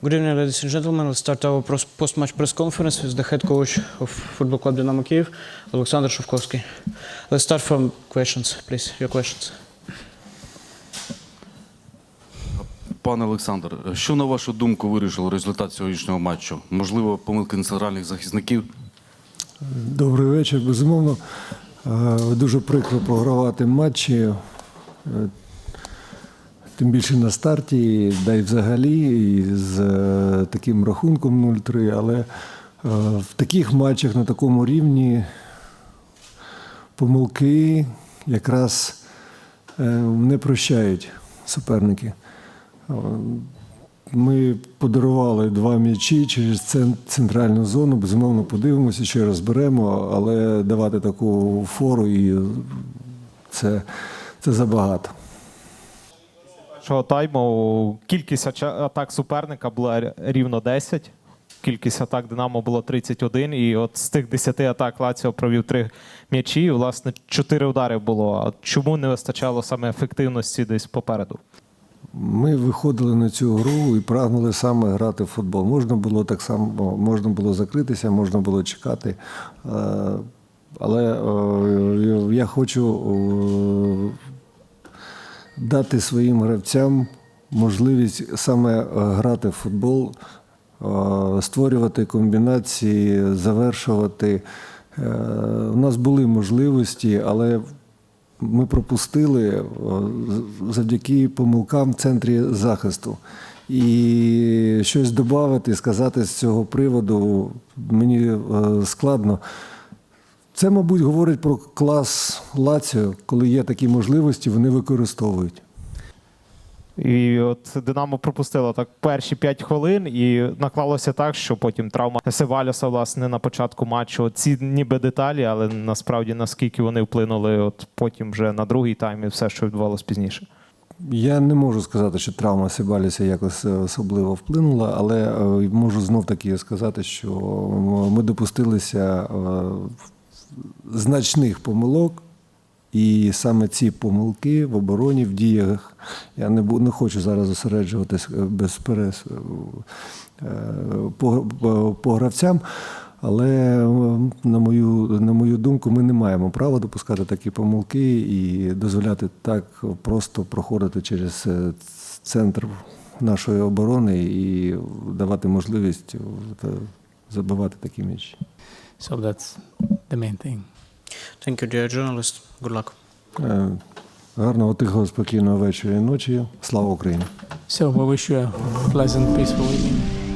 Good evening, ladies and gentlemen. Let's start our post-match press conference with the head coach of Football Club Dynamo Kiev, Alexander Shevkovsky. Let's start from questions, please. Your questions. Пане Олександр, що на вашу думку вирішив результат сьогоднішнього матчу? Можливо, помилки центральних захисників? Добрий вечір. Безумовно, е, дуже прикро програвати матчі, е, тим більше на старті, да й взагалі і з е, таким рахунком 0-3. Але е, в таких матчах на такому рівні помилки якраз е, не прощають суперники. Ми подарували два м'ячі через центральну зону. Безумовно, подивимося, ще розберемо, але давати таку фору і це, це забагато. Першого тайму кількість атак суперника була рівно 10. Кількість атак Динамо було 31. І от з тих 10 атак Лаціо провів 3 м'ячі. І, власне, 4 удари було. А чому не вистачало саме ефективності десь попереду? Ми виходили на цю гру і прагнули саме грати в футбол. Можна було так само, можна було закритися, можна було чекати. Е, Але е, я хочу е, дати своїм гравцям можливість саме е, грати в футбол, е, створювати комбінації, завершувати. Е, У нас були можливості, але ми пропустили завдяки помилкам в центрі захисту. І щось додати, сказати з цього приводу мені складно. Це, мабуть, говорить про клас Лаціо, коли є такі можливості, вони використовують. І от Динамо пропустило так перші 5 хвилин, і наклалося так, що потім травма Севаляса, власне, на початку матчу. Ці ніби деталі, але насправді наскільки вони вплинули, от потім вже на другий тайм і все, що відбувалося пізніше. Я не можу сказати, що травма Сибаліса якось е, особливо вплинула, але е, можу знов таки сказати, що ми допустилися е, значних помилок, і саме ці помилки в обороні, в діях, я не, не хочу зараз зосереджуватись е, без перес е, по, по, по гравцям. Але е, на мою, на мою думку, ми не маємо права допускати такі помилки і дозволяти так просто проходити через е, центр нашої оборони і давати можливість е, забивати такі м'ячі. So that's the main thing. Thank you, dear journalist. Good luck. Е, Гарного, тихого, спокійного вечора і ночі. Слава Україні! So we wish you a pleasant, peaceful evening.